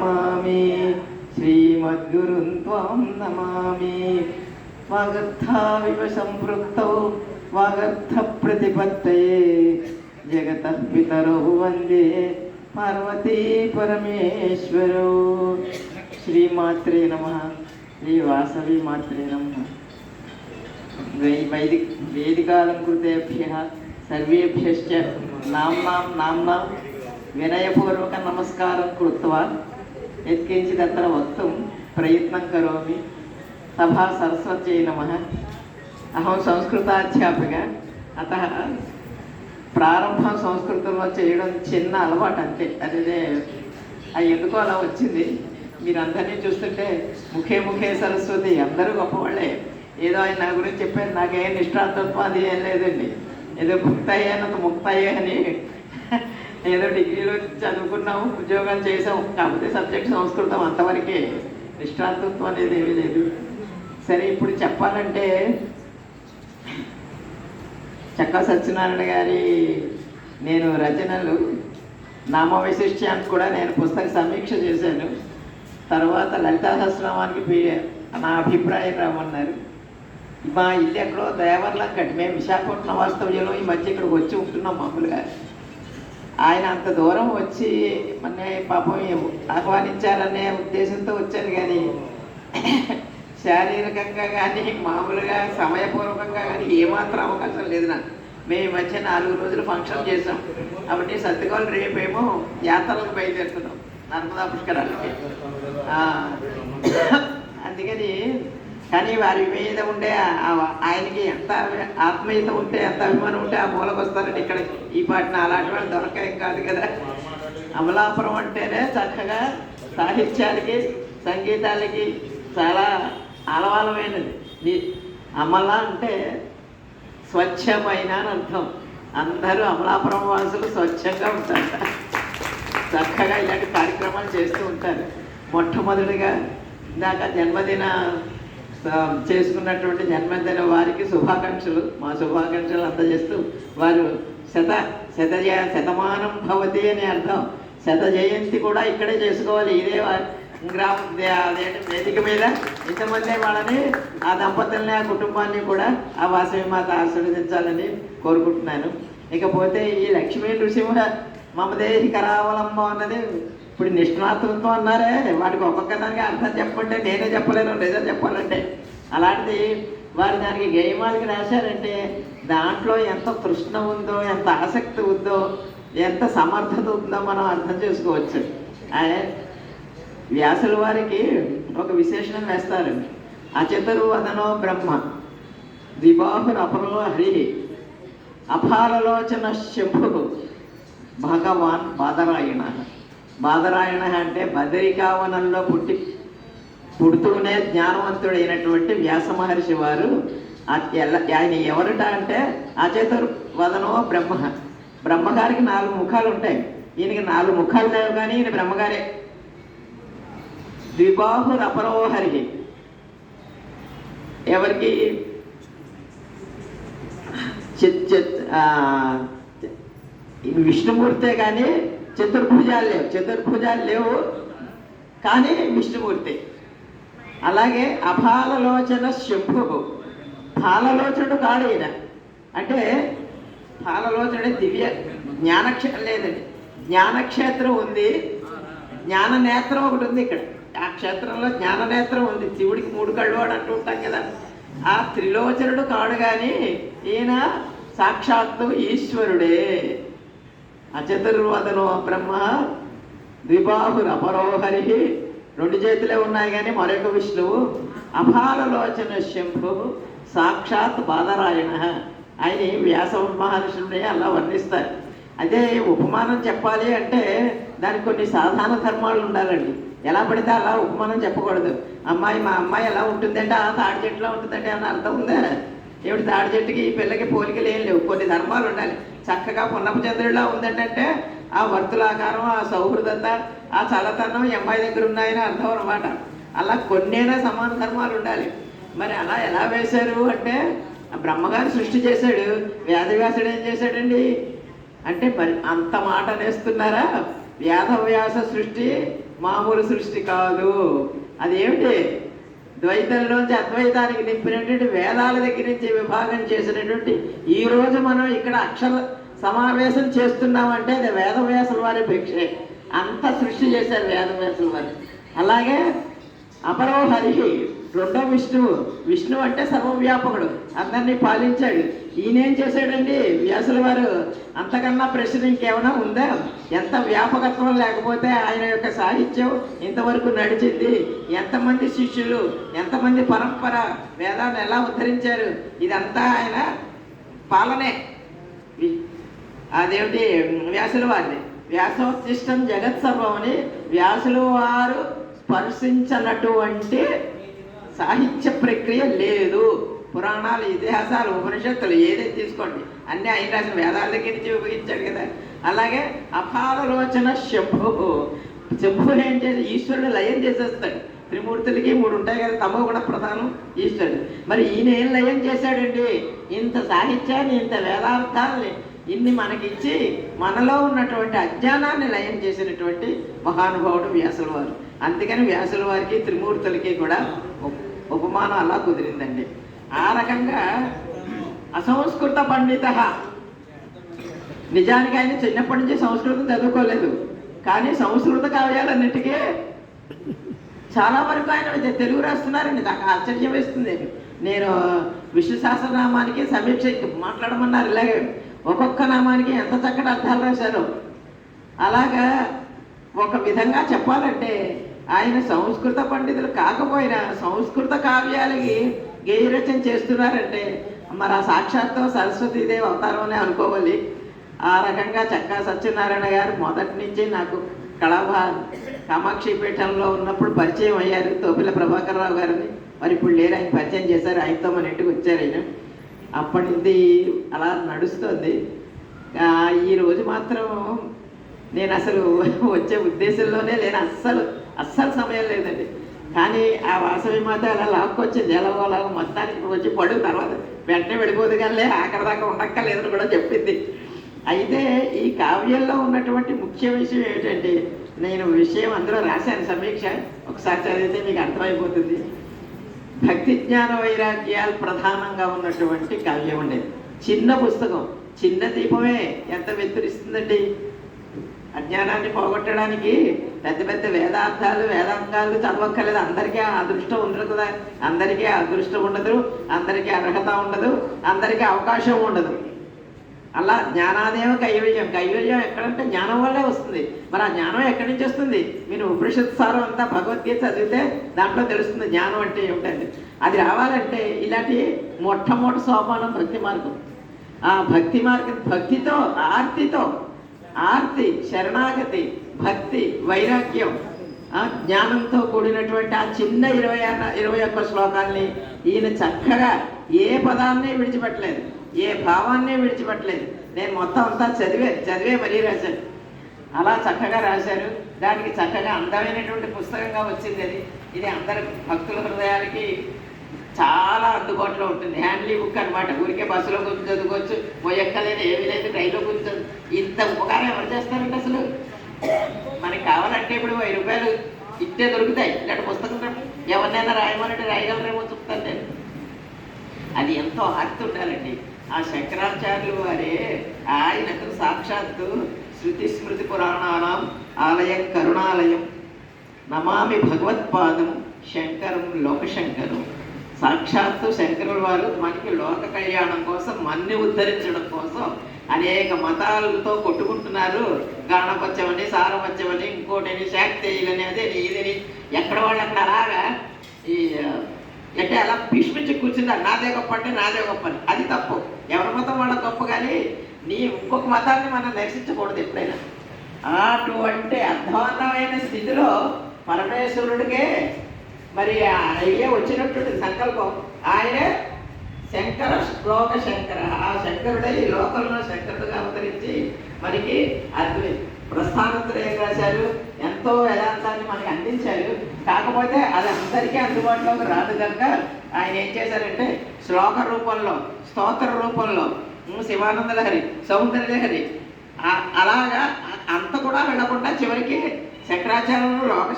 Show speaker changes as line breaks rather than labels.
నమామి. శ్రీమద్గురుం త్వం నమామి. వాగర్థావివ సంపృక్తౌ వాగర్థ ప్రతిపత్తయే జగత పితరౌ వందే పార్వతీ పరమేశ్వరౌ. శ్రీమాత్రే నమ. శ్రీ వాసవి మాత్రే నమ. వైదిక వేదికాలం కృతేభ్య సర్వేభ్యశ్చ నామ్నాం నామ్నాం వినయపూర్వక నమస్కారం కృత్వా. యత్కించిదత్ర వక్తుం ప్రయత్నం కరోమి. సభా సరస్వత్యై నమ. అహం సంస్కృతాధ్యాపిక. అత ప్రారంభం సంస్కృతంలో చేయడం చిన్న అలవాటు అంతే. అదే అది ఎందుకో అలా వచ్చింది. మీరందరినీ చూస్తుంటే ముఖే ముఖే సరస్వతి అందరూ గొప్పవాళ్ళే. ఏదో ఆయన నా గురించి చెప్పారు నాకేం నిష్ఠాతత్వం అది ఏం లేదండి. ఏదో ముక్తాయి అన్నంత ముక్తాయి అని. ఏదో డిగ్రీలో చదువుకున్నాం ఉద్యోగం చేసాం కాకపోతే సబ్జెక్ట్ సంస్కృతం అంతవరకే. నిష్ఠాంతత్వం అనేది ఏమీ లేదు. సరే ఇప్పుడు చెప్పాలంటే చక్కా సత్యనారాయణ గారి నేను రచనలు నామ వైశిష్ట్యానికి కూడా నేను పుస్తక సమీక్ష చేశాను. తర్వాత లలితా సహస్రనామానికి నా అభిప్రాయం రామన్నారు. మా ఇల్లు ఎక్కడో దయావర్లం కట్టి మేము విశాఖపట్నం వాస్తవ్యంలో ఈ మధ్య ఇక్కడికి వచ్చి ఉంటున్నాం మామూలుగా. ఆయన అంత దూరం వచ్చి మన పాపం ఆహ్వానించాలనే ఉద్దేశంతో వచ్చాను కానీ శారీరకంగా కానీ మామూలుగా సమయపూర్వకంగా కానీ ఏమాత్రం అవకాశం లేదు నాకు. మేము ఈ మధ్య నాలుగు రోజులు ఫంక్షన్ చేసాం కాబట్టి సత్యగోలు రేపేమో యాత్రలకు బయలుదేరుతున్నాం నర్మదా పుష్కరాలకి అందుకని కానీ వారి మీద ఉండే ఆ- ఆయనకి ఎంత ఆత్మీయత ఉంటే ఎంత అభిమానం ఉంటే ఆ మూలకు వస్తారండి ఇక్కడ. ఈ పాటన అలాంటి వాళ్ళు దొరకేం కాదు కదా. అమలాపురం అంటేనే చక్కగా సాహిత్యానికి సంగీతాలకి చాలా ఆలవాలమైనది. ఈ అమల అంటే స్వచ్ఛమైన అని అర్థం. అందరూ అమలాపురం వాసులు స్వచ్ఛంగా ఉంటారు. చక్కగా ఇలాంటి కార్యక్రమాలు చేస్తూ ఉంటారు. మొట్టమొదటిగా ఇందాక జన్మదిన చేసుకున్నటువంటి జన్మదిన వారికి శుభాకాంక్షలు. మా శుభాకాంక్షలు అందజేస్తూ వారు శత శత శతమానం భవతి అని అర్థం. శత జయంతి కూడా ఇక్కడే చేసుకోవాలి. ఇదే గ్రామ వేదిక మీద ఇంతమంది వాళ్ళని ఆ దంపతుల్ని ఆ కుటుంబాన్ని కూడా ఆ వాసవి మాత ఆశీర్వదించాలని కోరుకుంటున్నాను. ఇకపోతే ఈ లక్ష్మీ నృసింహ మమదేహి కరావలంబం అన్నది ఇప్పుడు నిష్ణాతృత్వం అన్నారే వాటికి ఒక్కొక్క దానికి అర్థం చెప్పంటే నేనే చెప్పలేను నిజం చెప్పాలంటే. అలాంటిది వారు దానికి గేయమాలకి రాశారంటే దాంట్లో ఎంత తృష్ణ ఉందో ఎంత ఆసక్తి ఉందో ఎంత సమర్థత ఉందో మనం అర్థం చేసుకోవచ్చు. వ్యాసుల వారికి ఒక విశేషణం వేస్తారు. అచతుర్వదనో బ్రహ్మ ద్విబాహుర అపరో హరి అపారలోచన శంభు భగవాన్ బాదరాయణ. బాదరాయణ అంటే బదరికావనంలో పుట్టి పుడుతూనే జ్ఞానవంతుడైనటువంటి వ్యాస మహర్షి వారు ఆ ఎల్ల- ఆయన ఎవరట అంటే అచతుర్వదనో బ్రహ్మ. బ్రహ్మగారికి నాలుగు ముఖాలు ఉంటాయి. ఈయనకి నాలుగు ముఖాలు లేవు కానీ ఈయన బ్రహ్మగారే. ద్విబాహు అపరోహరి ఎవరికి? చిత్ చిత్ విష్ణుమూర్తే కానీ చతుర్భుజాలు లేవు చతుర్భుజాలు లేవు కానీ విష్ణుమూర్తి. అలాగే అభాలలోచన శంభువు ఫాలలోచనుడు కాడు ఈయన. అంటే పాలలోచనుడు దివ్య జ్ఞానక్షేత్రం లేదండి జ్ఞానక్షేత్రం ఉంది. జ్ఞాన నేత్రం ఒకటి ఉంది ఇక్కడ. ఆ క్షేత్రంలో జ్ఞాన నేత్రం ఉంది. శివుడికి మూడు కళ్ళు అని అంటూ ఉంటాం కదా. ఆ త్రిలోచనుడు కాడు కానీ ఈయన సాక్షాత్తు ఈశ్వరుడే. అచతుర్వదనో బ్రహ్మ ద్విబాహుర అపరోహరి రెండు చేతులే ఉన్నాయి కానీ మరొక విష్ణువు. అపాలలోచన శంభు సాక్షాత్ బాధరాయణ. ఆయన వ్యాస మహర్షుని అలా వర్ణిస్తారు. అదే ఉపమానం చెప్పాలి అంటే దానికి కొన్ని సాధారణ ధర్మాలు ఉండాలండి. ఎలా పడితే అలా ఉపమానం చెప్పకూడదు. అమ్మాయి మా అమ్మాయి ఎలా ఉంటుందంటే ఆ తాడి చెట్టులో ఉంటుందంటే అని అర్థం ఉందా? ఏమిటి తాడి చెట్టుకి ఈ పిల్లకి పోలికలు ఏం లేవు. కొన్ని ధర్మాలు ఉండాలి. చక్కగా పున్నపు చంద్రుడిలా ఉందంటే ఆ వర్తులాకారం ఆ సౌహృదత ఆ చల్లతనం ఈ అమ్మాయి దగ్గర ఉన్నాయని అర్థం అనమాట అలా కొన్నైనా సమాన ధర్మాలు ఉండాలి. మరి అలా ఎలా వేశారు అంటే బ్రహ్మగారు సృష్టి చేశాడు. వేదవ్యాసుడు ఏం చేశాడండి? అంటే మరి అంత మాట నేస్తున్నారా? వ్యాధవ్యాస సృష్టి మామూలు సృష్టి కాదు. అదేమిటి? ద్వైతంలోంచి అద్వైతానికి నింపినటువంటి వేదాల దగ్గర నుంచి విభాగం చేసినటువంటి ఈ రోజు మనం ఇక్కడ అక్షర సమావేశం చేస్తున్నామంటే అది వేదవ్యాసుల వారి భిక్షే. అంత సృష్టి చేశారు వేదవ్యాసుల వారి. అలాగే అపరోహరి రెండో విష్ణువు విష్ణువు అంటే సర్వవ్యాపకుడు. అందరినీ పాలించాడు. ఈయనేం చేశాడండి? వ్యాసుల వారు అంతకన్నా ప్రశ్న ఇంకేమైనా ఉందా? ఎంత వ్యాపకత్వం లేకపోతే ఆయన యొక్క సాహిత్యం ఇంతవరకు నడిచింది? ఎంతమంది శిష్యులు ఎంతమంది పరంపర వేదాన్ని ఎలా ఉద్ధరించారు? ఇదంతా ఆయన పాలనే. అదేమిటి? వ్యాసుల వారిని వ్యాసోత్తిష్టం జగత్ సర్వం అని వ్యాసుల వారు స్పర్శించనటువంటి సాహిత్య ప్రక్రియ లేదు. పురాణాలు ఇతిహాసాలు ఉపనిషత్తులు ఏదైతే తీసుకోండి. అన్నీ ఆయన రాసిన వేదాల దగ్గర నుంచి ఉపయోగించాడు కదా. అలాగే అపారలోచన శంభు. శంభు ఏం చేసి ఈశ్వరుడు లయం చేసేస్తాడు. త్రిమూర్తులకి మూడు ఉంటాయి కదా తమో కూడా ప్రధానం ఈశ్వరుడు. మరి ఈయన ఏం లయం చేశాడండి? ఇంత సాహిత్యాన్ని ఇంత వేదార్థాలని ఇన్ని మనకిచ్చి మనలో ఉన్నటువంటి అజ్ఞానాన్ని లయం చేసినటువంటి మహానుభావుడు వ్యాసుల వారు. అందుకని వ్యాసుల వారికి త్రిమూర్తులకి కూడా ఉపమానం అలా కుదిరిందండి. ఆ రకంగా అసంస్కృత పండిత నిజానికి ఆయన చిన్నప్పటి నుంచి సంస్కృతం చదువుకోలేదు. కానీ సంస్కృత కావ్యాలన్నిటికీ చాలా వరకు ఆయన తెలుగు రాస్తున్నారండి. నాకు ఆశ్చర్యం వేస్తుంది. నేను విష్ణు సహస్రనామానికి సమీక్ష మాట్లాడమన్నారు. ఇలాగే ఒక్కొక్క నామానికి ఎంత చక్కటి అర్థాలు రాశారు. అలాగా ఒక విధంగా చెప్పాలంటే ఆయన సంస్కృత పండితులు కాకపోయినా సంస్కృత కావ్యాలకి గేయ రచన చేస్తున్నారంటే మరి ఆ సాక్షాత్తు సరస్వతీదేవి అవతారం అని అనుకోవాలి. ఆ రకంగా చక్కా సత్యనారాయణ గారు మొదటి నుంచి నాకు కళాభా కామాక్షి పీఠంలో ఉన్నప్పుడు పరిచయం అయ్యారు. తోపిల ప్రభాకర్ రావు గారిని. మరి ఇప్పుడు లేరు ఆయన పరిచయం చేశారు. ఆయనతో మన ఇంటికి వచ్చారు ఆయన. అప్పటి నుంచి అలా నడుస్తుంది. ఈరోజు ఈ రోజు మాత్రం నేను అసలు వచ్చే ఉద్దేశంలోనే లేను. అస్సలు అస్సలు సమయం లేదండి. కానీ ఆ వాసవి మాత అలా లాక్కొచ్చింది ఎలాగోలాగో మొత్తానికి వచ్చి పడు తర్వాత వెంటనే వెళ్ళిపోదు కానీ ఆఖరిదాకా దాకా ఉండక్కర్లేదని కూడా చెప్పింది. అయితే ఈ కావ్యంలో ఉన్నటువంటి ముఖ్య విషయం ఏమిటంటే నేను విషయం అందులో రాశాను సమీక్ష. ఒకసారి చదివితే మీకు అర్థమైపోతుంది. భక్తి జ్ఞాన వైరాగ్యాలు ప్రధానంగా ఉన్నటువంటి కావ్యం ఉండేది చిన్న పుస్తకం చిన్న దీపమే ఎంత వెతురిస్తుందండి అజ్ఞానాన్ని పోగొట్టడానికి పెద్ద పెద్ద వేదార్థాలు వేదాంగాలు చదవక్కర్లేదు. అందరికీ అదృష్టం ఉండదు కదా. అందరికీ అదృష్టం ఉండదు. అందరికీ అర్హత ఉండదు. అందరికీ అవకాశం ఉండదు. అలా జ్ఞానాదేవ కైవల్యం. కైవల్యం ఎక్కడంటే జ్ఞానం వల్లే వస్తుంది. మరి ఆ జ్ఞానం ఎక్కడి నుంచి వస్తుంది? మీరు ఉపనిషత్ సారం అంతా భగవద్గీత చదివితే దాంట్లో తెలుస్తుంది జ్ఞానం అంటే ఏమిటండి. అది రావాలంటే ఇలాంటి మొట్టమొదటి సోపానం భక్తి మార్గం. ఆ భక్తి మార్గం భక్తితో ఆర్తితో ఆర్తి శరణాగతి భక్తి వైరాగ్యం. ఆ జ్ఞానంతో కూడినటువంటి ఆ చిన్న ఇరవై అన్న ఇరవై ఒక్క శ్లోకాల్ని ఈయన చక్కగా ఏ పదాన్ని విడిచిపెట్టలేదు ఏ భావాన్ని విడిచిపెట్టలేదు. నేను మొత్తం అంతా చదివే చదివే మరీ రాశాను. అలా చక్కగా రాశారు. దానికి చక్కగా అందమైనటువంటి పుస్తకంగా వచ్చింది అది. ఇది అందరి భక్తుల హృదయాలకి చాలా అందుబాటులో ఉంటుంది. హ్యాండ్లీ బుక్ అనమాట ఊరికే బస్సులో కూర్చొని చదువుకోవచ్చు. మొయ్యక్కలేదు ఏమీ లేదు ట్రైన్లో కూర్చొని. ఇంత ఉపకారం ఎవరు చేస్తారంటే అసలు? మనకి కావాలంటే ఇప్పుడు వెయ్యి రూపాయలు ఇట్టే దొరుకుతాయి. ఇలాంటి పుస్తకం ఎవరినైనా రాయమనంటే రాయగలరేమో చెప్తాను నేను. అది ఎంతో ఆర్తి ఉండాలండి. ఆ శంకరాచార్యులు వారే ఆయనకు సాక్షాత్తు శృతి స్మృతి పురాణానం ఆలయం కరుణాలయం నమామి భగవత్పాదం శంకరం లోకశంకరం. సాక్షాత్తు శంకరుల వారు మనకి లోక కళ్యాణం కోసం మన్ని ఉద్ధరించడం కోసం అనేక మతాలతో కొట్టుకుంటున్నారు. గాణపత్యమని సారపత్యమని ఇంకోటిని శాక్తేయులని అదే ఇదని ఎక్కడ వాళ్ళు అక్కడ అలాగా ఈ అంటే అలా భీష్మించి కూర్చున్నారు నాదే గొప్ప అంటే నాదే గొప్ప అని. అది తప్పు. ఎవరి మతం వాళ్ళ గొప్ప కానీ నీ ఇంకొక మతాన్ని మనం దర్శించకూడదు ఎప్పుడైనా. అటువంటి అర్థవంతమైన స్థితిలో పరమేశ్వరుడికే మరి అయ్యే వచ్చినటువంటి సంకల్పం. ఆయనే శంకర శ్లోక శంకర. ఆ శంకరుడే ఈ లోకంలో శంకరుడుగా అవతరించి మనకి అద్వై ప్రస్థానత్రయం రాశారు. ఎంతో వేదాంతాన్ని మనకి అందించారు. కాకపోతే అది అందరికీ అందుబాటులోకి రాదు కనుక ఆయన ఏం చేశారంటే శ్లోక రూపంలో స్తోత్ర రూపంలో శివానంద లహరి సౌందర్య లహరి అలాగా అంత కూడా వెళ్ళకుండా చివరికి శంకరాచార్యులు లోక